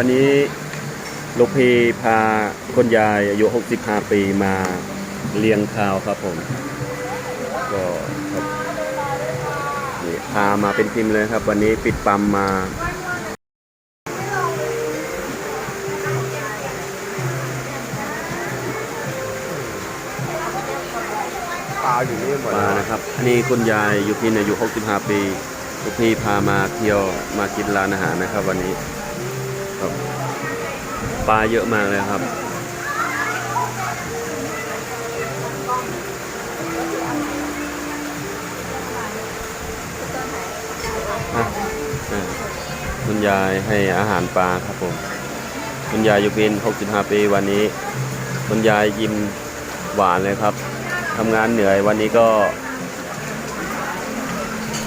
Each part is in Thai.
วันนี้ลูกพีพาคนยายอายุ 65 ปีมาเลี้ยงข้าวครับผมก็ครับนี่พามาเป็นทีมเลยครับ วันนี้ปิดปั๊มมาปลาอยู่นี่หมดมานะครับอันนี้คุณยายอยู่พินอายุ 65 ปีลูกพี่พามาเที่ยวมากินร้านอาหารนะครับ วันนี้ ครับปลาเยอะมากเลยครับ คุณยายให้อาหารปลาครับผม คุณยายอยู่พิน65 ปีวันนี้ คุณยายยิ้มหวานเลยครับทำงานเหนื่อยวันนี้ก็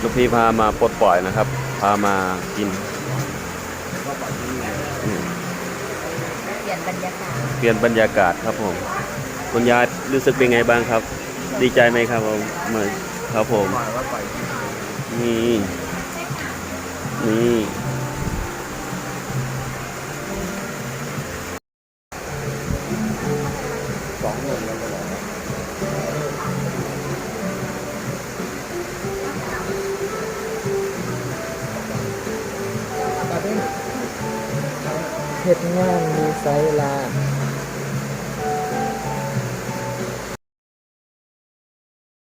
ลูกพี่พามาปลดปล่อยนะครับ พามากินอืม เป ลี่ยนบรรยากาศเปลี่ยนบรรยากาศครับผมคุณยายรู้สึกเป็นไงบ้างครับ ดีใจไหมครับผมเหมือนครับผมปล่อยว่าปล่อยนี่นี่สองหมื่นแล้วก็ เฮ็ดงานมีไซลา